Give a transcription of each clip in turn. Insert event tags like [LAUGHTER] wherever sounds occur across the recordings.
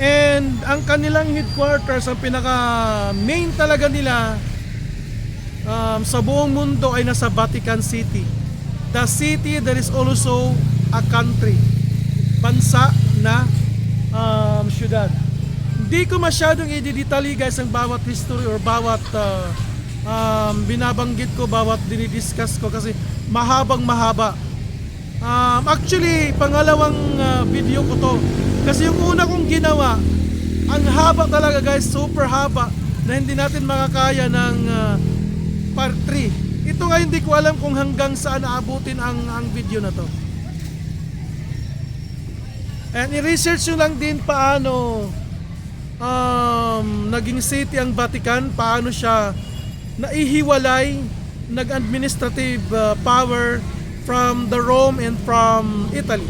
And ang kanilang headquarters, ang pinaka main talaga nila um, sa buong mundo ay nasa Vatican City. The city that is also a country. Bansa na um, syudad. Hindi ko masyadong i-detalye guys ang bawat history or bawat uh, um, binabanggit ko, bawat dinidiscuss ko kasi mahabang mahaba. Um, actually, pangalawang uh, video ko to. Kasi yung una kong ginawa, ang haba talaga guys, super haba na hindi natin makakaya ng uh, part 3. Ito nga hindi ko alam kung hanggang saan aabutin ang, ang video na to. And i-research nyo lang din paano um, naging city ang Vatican, paano siya naihiwalay, nag-administrative uh, power from the Rome and from Italy.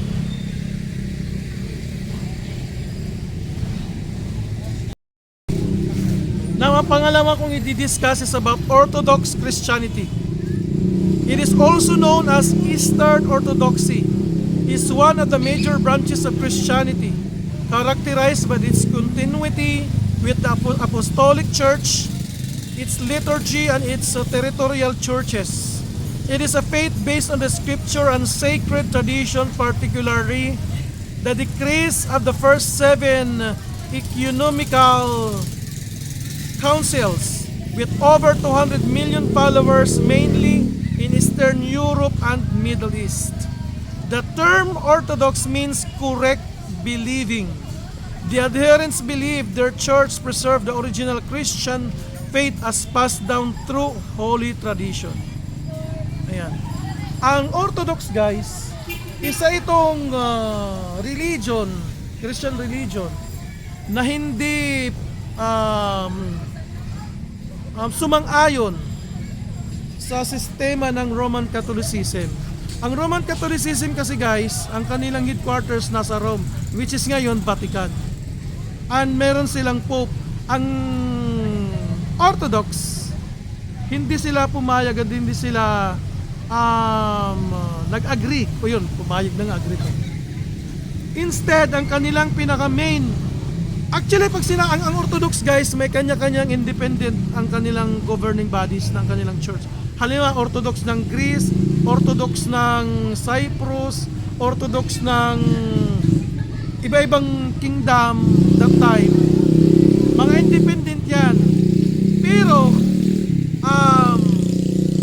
Now, ang pangalawa kong i-discuss is about Orthodox Christianity. It is also known as Eastern Orthodoxy. is one of the major branches of Christianity, characterized by its continuity with the Apo- Apostolic Church, its liturgy, and its territorial churches. It is a faith based on the scripture and sacred tradition, particularly the decrees of the first seven ecumenical councils with over 200 million followers mainly in Eastern Europe and Middle East. The term Orthodox means correct believing. The adherents believe their church preserved the original Christian faith as passed down through holy tradition. Ayan. Ang Orthodox guys, isa itong uh, religion, Christian religion, na hindi um, um, sumang-ayon sa sistema ng Roman Catholicism. Ang Roman Catholicism kasi guys, ang kanilang headquarters nasa Rome, which is ngayon Vatican. And meron silang Pope. Ang Orthodox, hindi sila pumayag at hindi sila um, nag-agree. O yun, pumayag na nga, agree ko. Instead, ang kanilang pinaka-main Actually, pag sina ang, ang Orthodox guys, may kanya-kanyang independent ang kanilang governing bodies ng kanilang church. Halimbawa, Orthodox ng Greece, Orthodox ng Cyprus, Orthodox ng iba-ibang kingdom that time. Mga independent yan. Pero, um,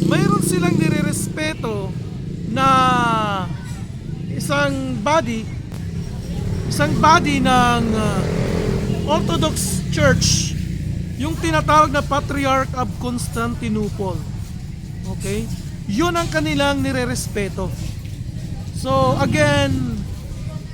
mayroon silang nirerespeto na isang body, isang body ng uh, Orthodox Church, yung tinatawag na Patriarch of Constantinople. Okay? Yun ang kanilang nirerespeto. So again,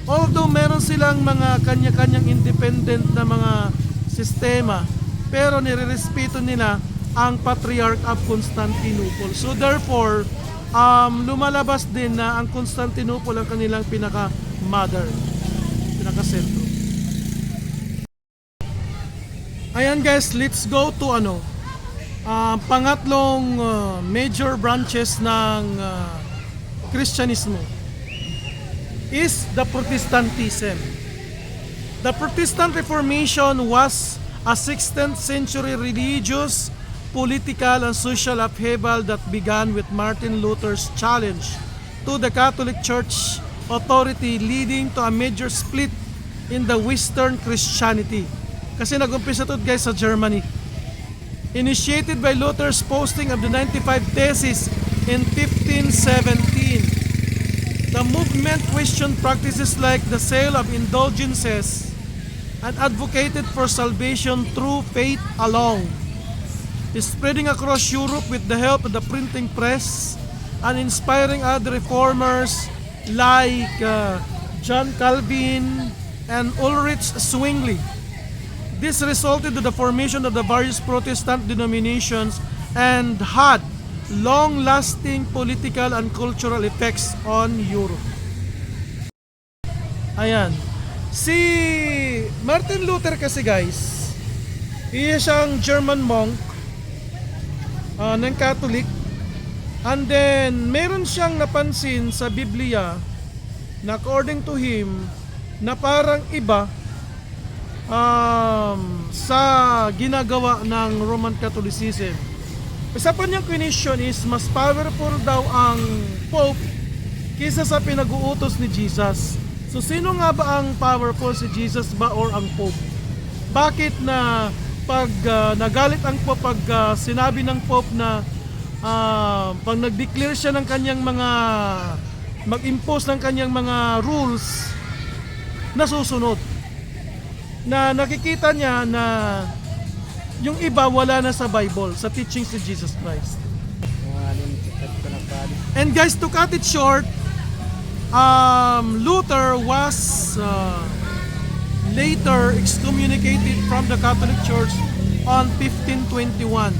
although meron silang mga kanya-kanyang independent na mga sistema, pero nirerespeto nila ang Patriarch of Constantinople. So therefore, um, lumalabas din na ang Constantinople ang kanilang pinaka-mother, pinaka-sentro. Ayan guys, let's go to ano, ah, pangatlong ah, major branches ng ah, Kristyanismo is the Protestantism. The Protestant Reformation was a 16th century religious, political, and social upheaval that began with Martin Luther's challenge to the Catholic Church authority leading to a major split in the Western Christianity. Kasi nag-umpisa to guys sa Germany. Initiated by Luther's posting of the 95 Theses in 1517. The movement questioned practices like the sale of indulgences and advocated for salvation through faith alone. Spreading across Europe with the help of the printing press and inspiring other reformers like uh, John Calvin and Ulrich Zwingli. This resulted to the formation of the various Protestant denominations and had long-lasting political and cultural effects on Europe. Ayan. Si Martin Luther kasi guys, iya siyang German monk ah, ng Catholic. And then, meron siyang napansin sa Biblia na according to him, na parang iba um, sa ginagawa ng Roman Catholicism. Isa pa niyang question is mas powerful daw ang Pope kaysa sa pinag-uutos ni Jesus. So sino nga ba ang powerful si Jesus ba or ang Pope? Bakit na pag ah, nagalit ang Pope pag ah, sinabi ng Pope na ah, pag nag-declare siya ng kanyang mga mag-impose ng kanyang mga rules nasusunod na nakikita niya na yung iba wala na sa Bible, sa teachings ni Jesus Christ. And guys, to cut it short, um, Luther was uh, later excommunicated from the Catholic Church on 1521.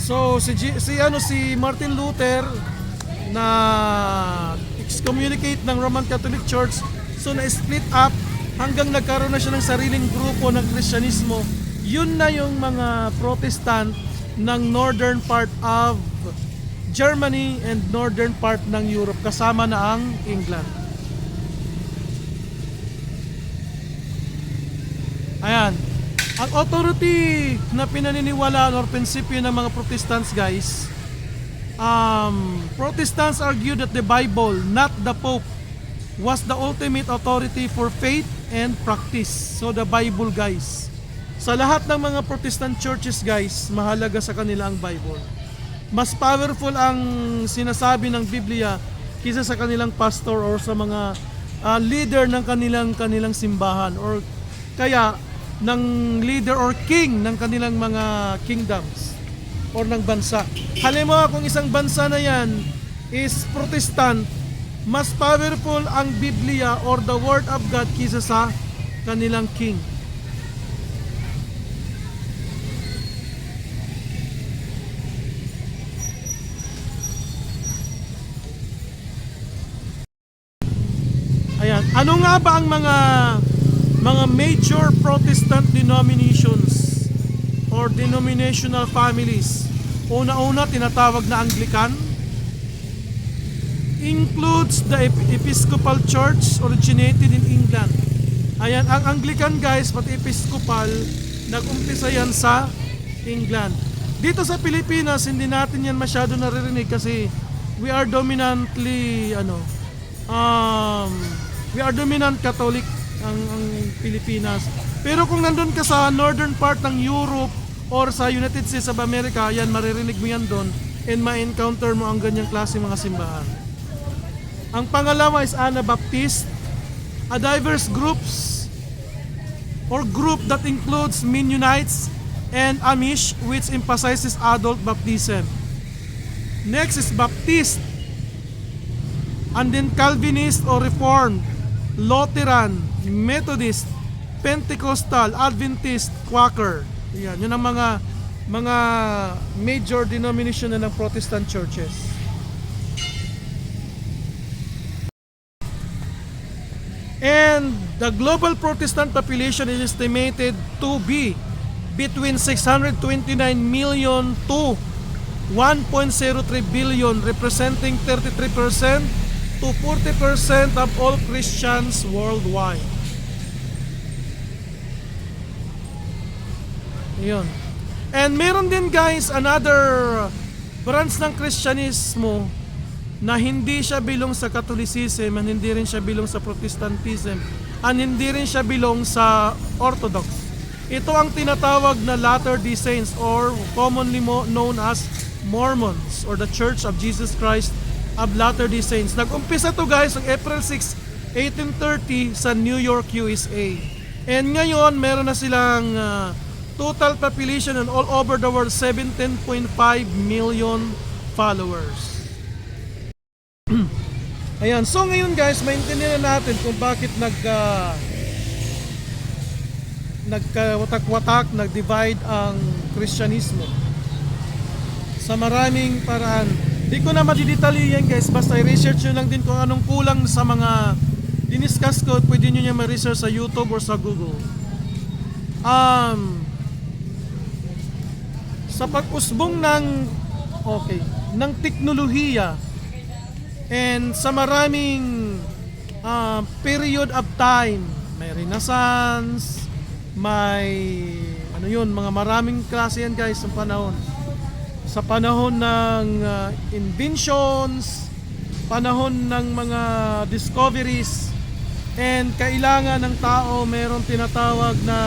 So si si ano si Martin Luther na excommunicate ng Roman Catholic Church so na split up hanggang nagkaroon na siya ng sariling grupo ng Kristyanismo. Yun na yung mga Protestant ng northern part of Germany and northern part ng Europe kasama na ang England. Ayan. Ang authority na pinaniniwalaan or prinsipyo ng mga Protestants guys, um, Protestants argue that the Bible, not the Pope, was the ultimate authority for faith and practice. So the Bible guys. Sa lahat ng mga Protestant churches guys, mahalaga sa kanila ang Bible. Mas powerful ang sinasabi ng Biblia kaysa sa kanilang pastor or sa mga ah, leader ng kanilang kanilang simbahan or kaya ng leader or king ng kanilang mga kingdoms or ng bansa. Halimbawa kung isang bansa na yan is Protestant, mas powerful ang Biblia or the Word of God kisa sa kanilang king. Ayan. Ano nga ba ang mga mga major Protestant denominations or denominational families? Una-una tinatawag na Anglican includes the Ep- Episcopal Church originated in England. Ayan, ang Anglican guys, pati Episcopal, nag-umpisa yan sa England. Dito sa Pilipinas, hindi natin yan masyado naririnig kasi we are dominantly, ano, um, we are dominant Catholic ang, ang Pilipinas. Pero kung nandun ka sa northern part ng Europe or sa United States of America, yan, maririnig mo yan doon and ma-encounter mo ang ganyang klase mga simbahan. Ang pangalawa is Anabaptist, a diverse groups or group that includes Mennonites and Amish which emphasizes adult baptism. Next is Baptist, and then Calvinist or Reformed, Lutheran, Methodist, Pentecostal, Adventist, Quaker. Yan, yun ang mga mga major denomination na ng Protestant churches. And the global Protestant population is estimated to be between 629 million to 1.03 billion representing 33% to 40% of all Christians worldwide. Yun. And meron din guys another branch ng Kristyanismo na hindi siya bilong sa Catholicism and hindi rin siya bilong sa Protestantism and hindi rin siya bilong sa Orthodox. Ito ang tinatawag na Latter-day Saints or commonly mo known as Mormons or the Church of Jesus Christ of Latter-day Saints. Nag-umpisa to guys on April 6, 1830 sa New York, USA. And ngayon, meron na silang ah, total population and all over the world 17.5 million followers. [CLEARS THROAT] Ayan, so ngayon guys, maintindihan na natin kung bakit nag uh, nagkawatak-watak, nag-divide ang Kristyanismo sa maraming paraan. Di ko na madidetalye yan guys, basta i-research nyo lang din kung anong kulang sa mga diniscuss ko, pwede nyo niya ma-research sa YouTube or sa Google. Um, sa pag-usbong ng okay, ng teknolohiya and sa maraming ah, period of time may Renaissance, may ano yun, mga maraming klase yan guys sa panahon. Sa panahon ng uh, inventions, panahon ng mga discoveries, and kailangan ng tao mayroong tinatawag na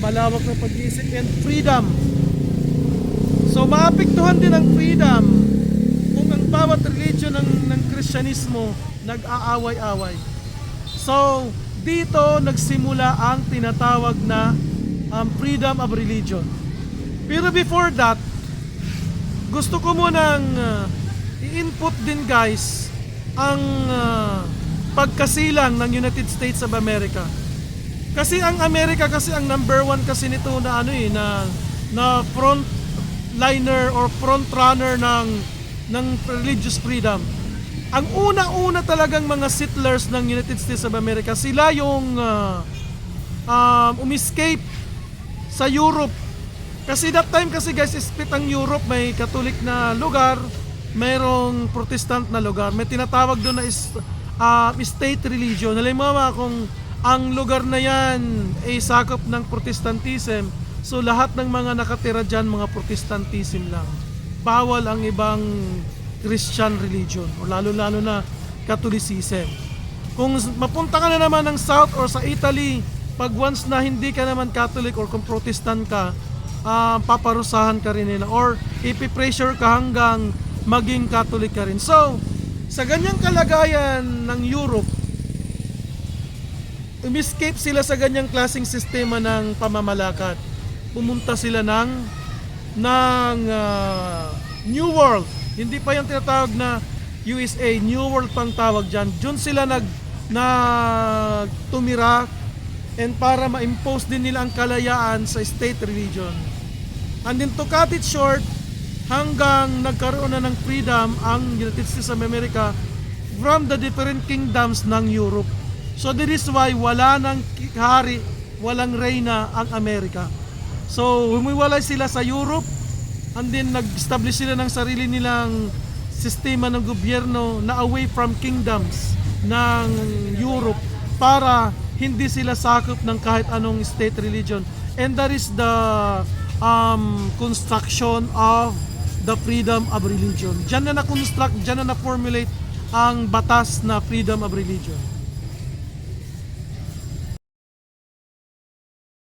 malawak na pag-iisip and freedom. So maapektuhan din ang freedom kung ang bawat religion ng, ng Kristyanismo nag-aaway-away. So, dito nagsimula ang tinatawag na um, freedom of religion. Pero before that, gusto ko munang uh, i-input din guys ang uh, pagkasilang ng United States of America. Kasi ang Amerika kasi ang number one kasi nito na ano eh, na, na front liner or front runner ng ng religious freedom. Ang una-una talagang mga settlers ng United States of America, sila yung uh, um, umiscape sa Europe. Kasi that time kasi guys, split ang Europe, may Catholic na lugar, mayroong Protestant na lugar. May tinatawag doon na is, uh, state religion. Halimbawa kung ang lugar na yan ay sakop ng Protestantism, so lahat ng mga nakatira dyan, mga Protestantism lang. Bawal ang ibang Christian religion o lalo-lalo na Catholicism. Kung mapunta ka na naman ng South or sa Italy, pag once na hindi ka naman Catholic or kung Protestant ka, ah, paparusahan ka rin nila or ipipressure ka hanggang maging Catholic ka rin. So, sa ganyang kalagayan ng Europe, umiscape sila sa ganyang klaseng sistema ng pamamalakad. Pumunta sila ng ng ah, New World. Hindi pa yung tinatawag na USA, New World pang tawag dyan. Diyon sila nag na tumira and para ma-impose din nila ang kalayaan sa state religion. And then to cut it short, hanggang nagkaroon na ng freedom ang United States of America from the different kingdoms ng Europe. So that is why wala ki- hari, walang reyna ang Amerika. So humiwalay sila sa Europe and then nag-establish sila ng sarili nilang sistema ng gobyerno na away from kingdoms ng Europe para hindi sila sakop ng kahit anong state religion. And that is the um, construction of the freedom of religion. Diyan na na-construct, diyan na na-formulate ang batas na freedom of religion.